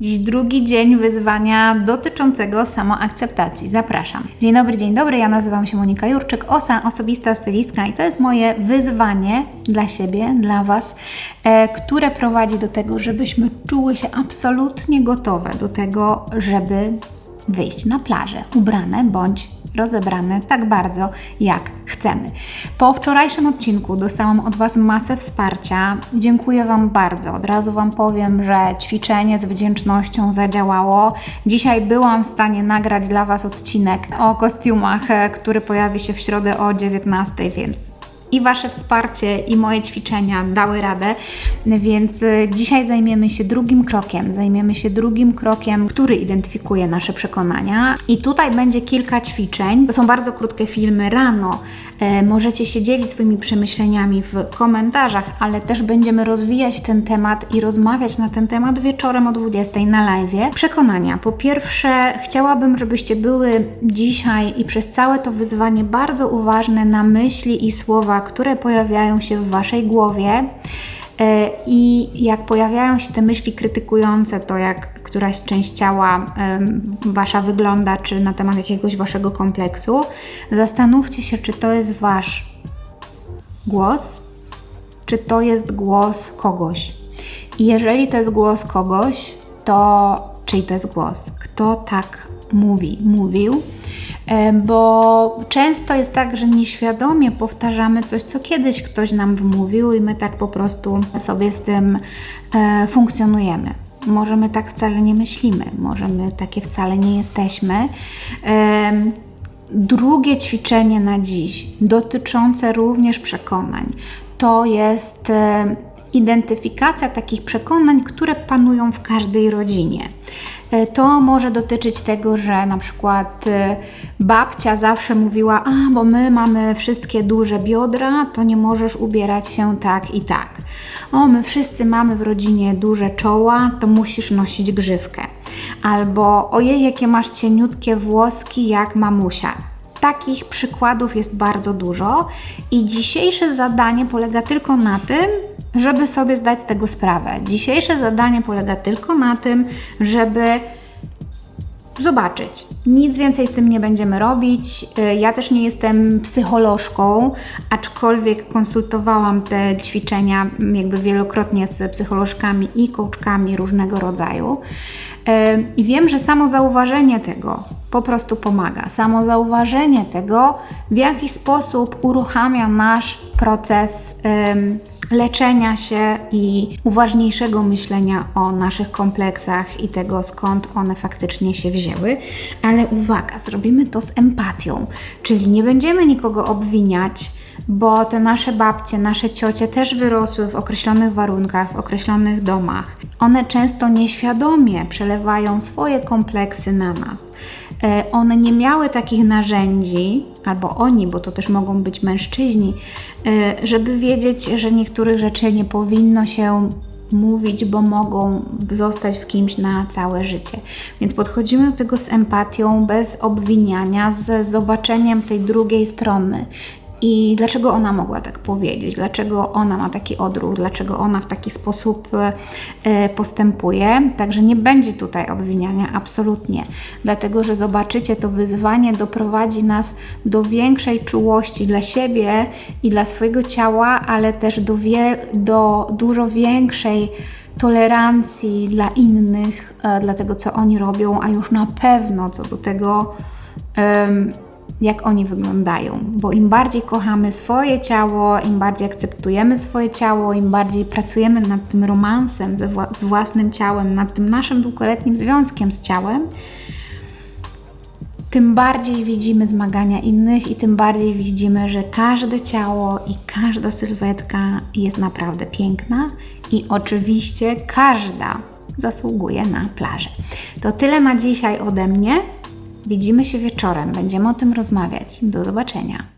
Dziś drugi dzień wyzwania dotyczącego samoakceptacji. Zapraszam. Dzień dobry, dzień dobry. Ja nazywam się Monika Jurczyk, osa, osobista stylistka i to jest moje wyzwanie dla siebie, dla Was, e, które prowadzi do tego, żebyśmy czuły się absolutnie gotowe do tego, żeby wyjść na plażę, ubrane bądź rozebrane tak bardzo, jak chcemy. Po wczorajszym odcinku dostałam od Was masę wsparcia. Dziękuję Wam bardzo. Od razu Wam powiem, że ćwiczenie z wdzięcznością zadziałało. Dzisiaj byłam w stanie nagrać dla Was odcinek o kostiumach, e, który pojawi się w środę o 19, więc i Wasze wsparcie, i moje ćwiczenia dały radę, więc y, dzisiaj zajmiemy się drugim krokiem. Zajmiemy się drugim krokiem, który identyfikuje nasze przekonania. I tutaj będzie kilka ćwiczeń. To są bardzo krótkie filmy rano. E, możecie się dzielić swoimi przemyśleniami w komentarzach, ale też będziemy rozwijać ten temat i rozmawiać na ten temat wieczorem o 20 na live. Przekonania. Po pierwsze, chciałabym, żebyście były dzisiaj i przez całe to wyzwanie bardzo uważne na myśli i słowa, które pojawiają się w Waszej głowie. E, I jak pojawiają się te myśli krytykujące to, jak któraś część ciała Wasza wygląda, czy na temat jakiegoś Waszego kompleksu, zastanówcie się, czy to jest Wasz głos, czy to jest głos kogoś. I jeżeli to jest głos kogoś, to czyj to jest głos? Kto tak mówi, mówił? Bo często jest tak, że nieświadomie powtarzamy coś, co kiedyś ktoś nam wmówił, i my tak po prostu sobie z tym e, funkcjonujemy. Może my tak wcale nie myślimy, może my takie wcale nie jesteśmy. Drugie ćwiczenie na dziś, dotyczące również przekonań, to jest identyfikacja takich przekonań, które panują w każdej rodzinie. E, To może dotyczyć tego, że na przykład e, babcia zawsze mówiła: A, bo my mamy wszystkie duże biodra, to nie możesz ubierać się tak i tak. O, my wszyscy mamy w rodzinie duże czoła, to musisz nosić grzywkę. Albo ojej, jakie masz cieniutkie włoski jak mamusia. Takich przykładów jest bardzo dużo i dzisiejsze zadanie polega tylko na tym, żeby sobie zdać z tego sprawę. Dzisiejsze zadanie polega tylko na tym, żeby zobaczyć. Nic więcej z tym nie będziemy robić. Y, Ja też nie jestem psycholożką, aczkolwiek konsultowałam te ćwiczenia jakby wielokrotnie z psycholożkami i coachkami różnego rodzaju. Y, I wiem, że samo zauważenie tego po prostu pomaga. Samo zauważenie tego, w jaki sposób uruchamia nasz proces leczenia się i uważniejszego myślenia o naszych kompleksach i tego, skąd one faktycznie się wzięły. Ale uwaga, zrobimy to z empatią, czyli nie będziemy nikogo obwiniać, bo te nasze babcie, nasze ciocie też wyrosły w określonych warunkach, w określonych domach. One często nieświadomie przelewają swoje kompleksy na nas. E, One nie miały takich narzędzi, albo oni, bo to też mogą być mężczyźni, e, żeby wiedzieć, że niektórych rzeczy nie powinno się mówić, bo mogą zostać w kimś na całe życie. Więc podchodzimy do tego z empatią, bez obwiniania, z zobaczeniem tej drugiej strony. I dlaczego ona mogła tak powiedzieć? Dlaczego ona ma taki odruch? Dlaczego ona w taki sposób e, postępuje? Także nie będzie tutaj obwiniania, absolutnie. Dlatego, że zobaczycie, to wyzwanie doprowadzi nas do większej czułości dla siebie i dla swojego ciała, ale też do, do dużo większej tolerancji dla innych, e, dla tego, co oni robią, a już na pewno co do tego. em, jak oni wyglądają, bo im bardziej kochamy swoje ciało, im bardziej akceptujemy swoje ciało, im bardziej pracujemy nad tym romansem ze wła- z własnym ciałem, nad tym naszym długoletnim związkiem z ciałem, tym bardziej widzimy zmagania innych i tym bardziej widzimy, że każde ciało i każda sylwetka jest naprawdę piękna i oczywiście każda zasługuje na plażę. To tyle na dzisiaj ode mnie. Widzimy się wieczorem, będziemy o tym rozmawiać. Do zobaczenia.